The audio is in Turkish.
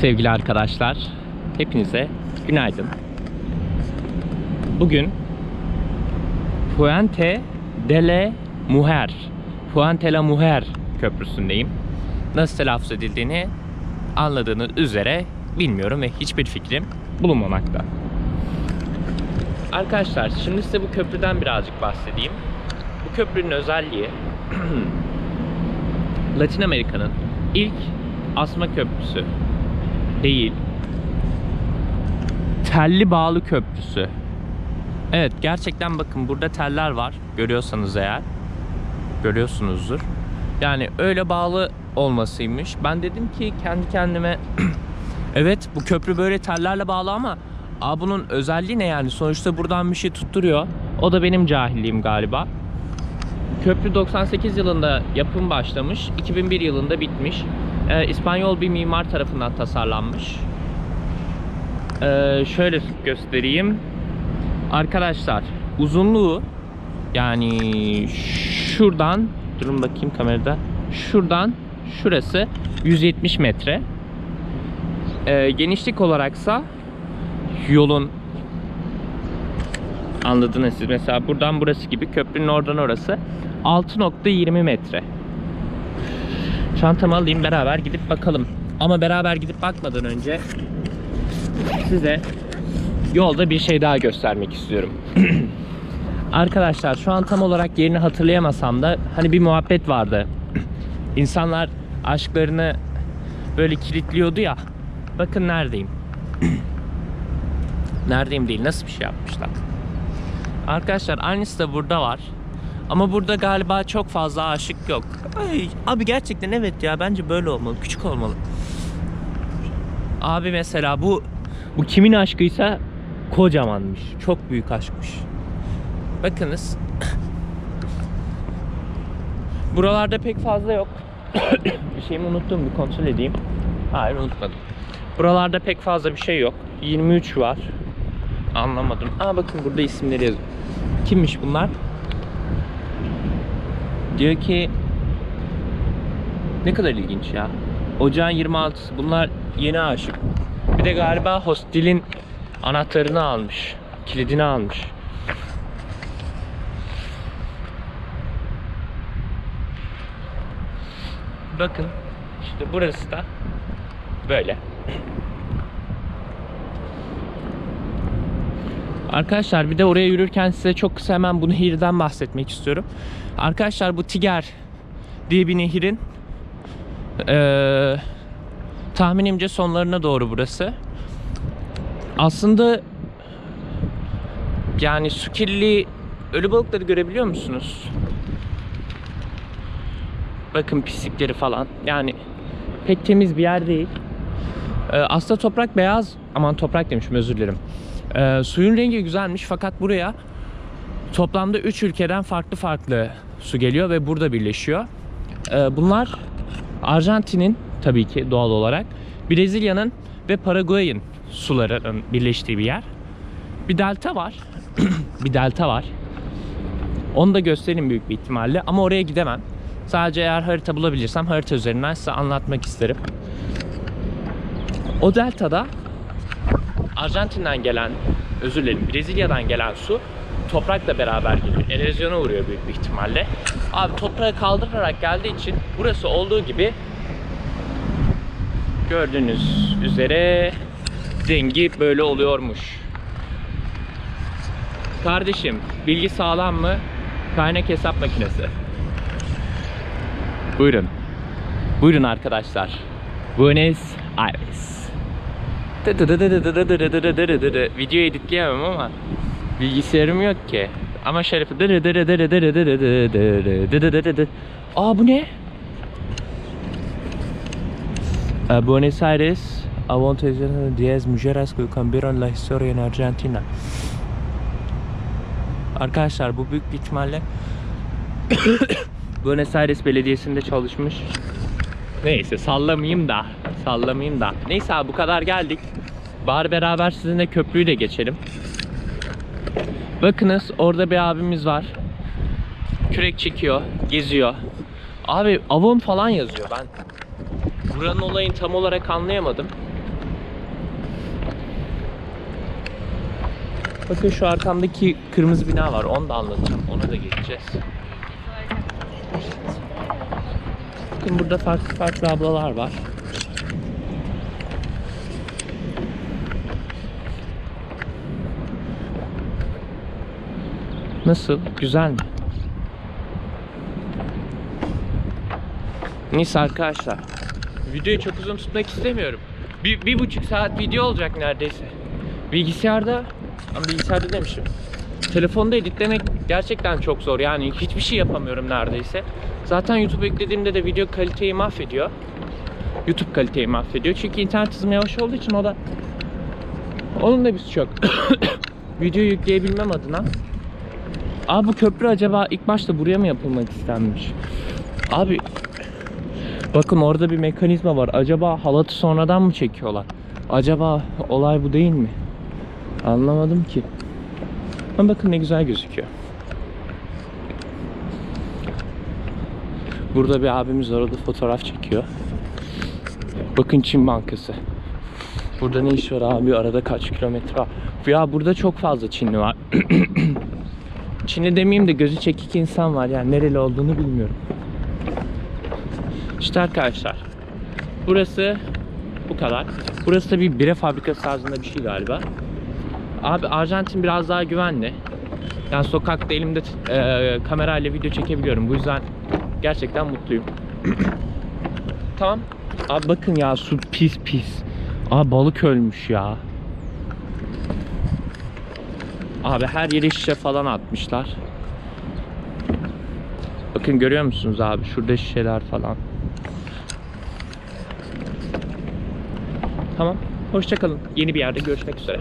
Sevgili arkadaşlar, hepinize günaydın. Bugün Puente de la Mujer, Puente la Mujer köprüsündeyim. Nasıl telaffuz edildiğini anladığınız üzere bilmiyorum ve hiçbir fikrim bulunmamakta. Arkadaşlar şimdi size bu köprüden birazcık bahsedeyim. Bu köprünün özelliği Latin Amerika'nın ilk asma köprüsü değil. Telli bağlı köprüsü. Evet gerçekten bakın burada teller var. Görüyorsanız eğer. Görüyorsunuzdur. Yani öyle bağlı olmasıymış. Ben dedim ki kendi kendime evet bu köprü böyle tellerle bağlı ama Aa, bunun özelliği ne yani? Sonuçta buradan bir şey tutturuyor. O da benim cahilliğim galiba. Köprü 98 yılında yapım başlamış, 2001 yılında bitmiş. Ee, İspanyol bir mimar tarafından tasarlanmış. Ee, şöyle göstereyim. Arkadaşlar uzunluğu yani şuradan durun bakayım kamerada. Şuradan şurası 170 metre. Ee, genişlik olaraksa yolun anladınız siz mesela buradan burası gibi köprünün oradan orası 6.20 metre. Çantamı alayım beraber gidip bakalım. Ama beraber gidip bakmadan önce size yolda bir şey daha göstermek istiyorum. Arkadaşlar şu an tam olarak yerini hatırlayamasam da hani bir muhabbet vardı. İnsanlar aşklarını böyle kilitliyordu ya. Bakın neredeyim. neredeyim değil nasıl bir şey yapmışlar. Arkadaşlar aynısı da burada var. Ama burada galiba çok fazla aşık yok. Ay, abi gerçekten evet ya bence böyle olmalı. Küçük olmalı. Abi mesela bu bu kimin aşkıysa kocamanmış. Çok büyük aşkmış. Bakınız. Buralarda pek fazla yok. bir şeyimi unuttum bir kontrol edeyim. Hayır unutmadım. Buralarda pek fazla bir şey yok. 23 var. Anlamadım. Aa bakın burada isimleri yazıyor. Kimmiş bunlar? Diyor ki ne kadar ilginç ya. Ocağın 26'sı. Bunlar yeni aşık. Bir de galiba hostelin anahtarını almış. Kilidini almış. Bakın işte burası da böyle. Arkadaşlar bir de oraya yürürken size çok kısa hemen bu nehirden bahsetmek istiyorum. Arkadaşlar bu Tiger diye bir nehirin eee, tahminimce sonlarına doğru burası. Aslında yani su kirliliği ölü balıkları görebiliyor musunuz? Bakın pislikleri falan. Yani pek temiz bir yer değil. Ee, aslında toprak beyaz. Aman toprak demişim özür dilerim. Ee, suyun rengi güzelmiş fakat buraya toplamda 3 ülkeden farklı farklı su geliyor ve burada birleşiyor. Ee, bunlar Arjantin'in tabii ki doğal olarak Brezilya'nın ve Paraguay'ın sularının birleştiği bir yer. Bir delta var. bir delta var. Onu da göstereyim büyük bir ihtimalle ama oraya gidemem. Sadece eğer harita bulabilirsem harita üzerinden size anlatmak isterim. O deltada Arjantin'den gelen, özür dilerim Brezilya'dan gelen su toprakla beraber geliyor. Erozyona uğruyor büyük bir ihtimalle. Abi toprağı kaldırarak geldiği için burası olduğu gibi gördüğünüz üzere rengi böyle oluyormuş. Kardeşim bilgi sağlam mı? Kaynak hesap makinesi. Buyurun. Buyurun arkadaşlar. Buenos Aires. Video editleyemem ama bilgisayarım yok ki. Ama şerefi Aa bu ne? Uh, Buenos Aires, to 10 mujeres que la historia en Argentina. Arkadaşlar bu büyük bir ihtimalle Buenos Aires Belediyesi'nde çalışmış. Neyse sallamayayım da. Sallamayayım da. Neyse abi bu kadar geldik. Bari beraber sizinle köprüyü de geçelim. Bakınız orada bir abimiz var. Kürek çekiyor, geziyor. Abi avon falan yazıyor. Ben buranın olayını tam olarak anlayamadım. Bakın şu arkamdaki kırmızı bina var. Onu da anlatacağım. Ona da geçeceğiz. Bakın burada farklı farklı ablalar var. Nasıl? Güzel mi? Neyse arkadaşlar. Videoyu çok uzun tutmak istemiyorum. Bir, bir buçuk saat video olacak neredeyse. Bilgisayarda, ama bilgisayarda demişim. Telefonda editlemek gerçekten çok zor. Yani hiçbir şey yapamıyorum neredeyse. Zaten YouTube eklediğimde de video kaliteyi mahvediyor. YouTube kaliteyi mahvediyor. Çünkü internet hızım yavaş olduğu için o da onun da bir suçu yok. video yükleyebilmem adına. Abi bu köprü acaba ilk başta buraya mı yapılmak istenmiş? Abi bakın orada bir mekanizma var. Acaba halatı sonradan mı çekiyorlar? Acaba olay bu değil mi? Anlamadım ki. Ama bakın ne güzel gözüküyor. Burada bir abimiz var orada fotoğraf çekiyor. Bakın Çin Bankası. Burada ne iş var abi? Arada kaç kilometre var? Ya burada çok fazla Çinli var. Çinli demeyeyim de gözü çekik insan var yani nereli olduğunu bilmiyorum. İşte arkadaşlar. Burası bu kadar. Burası da bir bire fabrikası tarzında bir şey galiba. Abi Arjantin biraz daha güvenli. Yani sokakta elimde e, kamerayla video çekebiliyorum. Bu yüzden gerçekten mutluyum. tamam. Abi bakın ya su pis pis. Abi balık ölmüş ya. Abi her yere şişe falan atmışlar. Bakın görüyor musunuz abi? Şurada şişeler falan. Tamam. Hoşçakalın. Yeni bir yerde görüşmek üzere.